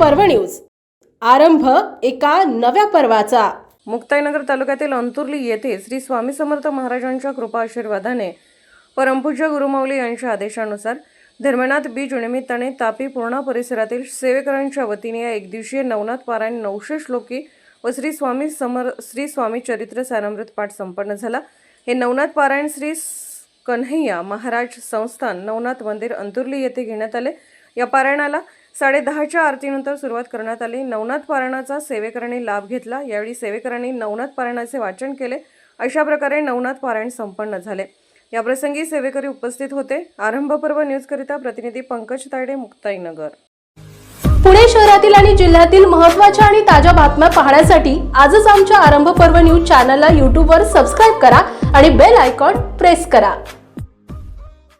पर्व न्यूज. आरंभ एका नव्या पर्वाचा. मुक्ताईनगर तालुक्यातील अंतुर्ली येथे श्री स्वामी समर्थ महाराजांच्या कृपा आशीर्वादाने परमपूज्य गुरुमाऊली यांच्या आदेशानुसार धर्मनाथ बीज निमित्ताने तापी पूर्णा परिसरातील सेवेकरांच्या वतीने या एकदिवसीय नवनाथ पारायण नऊशे श्लोकी व श्री स्वामी समर श्री स्वामी चरित्र सारामृत पाठ संपन्न झाला. हे नवनाथ पारायण श्री कन्हैया महाराज संस्थान नवनाथ मंदिर अंतुर्ली येथे घेण्यात आले. या पारायणाला साडेदहाच्या आरतीनंतर सुरुवात करण्यात आली. नवनाथ पारायणाचा सेवेकरांनी लाभ घेतला. यावेळी सेवेकरांनी नवनाथ पारायणाचे वाचन केले. अशा प्रकारे नवनाथ पारायण संपन्न झाले. याप्रसंगी सेवेकरी उपस्थित होते. आरंभ पर्व न्यूजकरिता प्रतिनिधी पंकज तायडे मुक्ताईनगर. पुणे शहरातील आणि जिल्ह्यातील महत्त्वाच्या आणि ताज्या बातम्या पाहण्यासाठी आजच आमच्या आरंभ पर्व न्यूज चॅनलला यूट्यूबवर सबस्क्राईब करा आणि बेल आयकॉन प्रेस करा.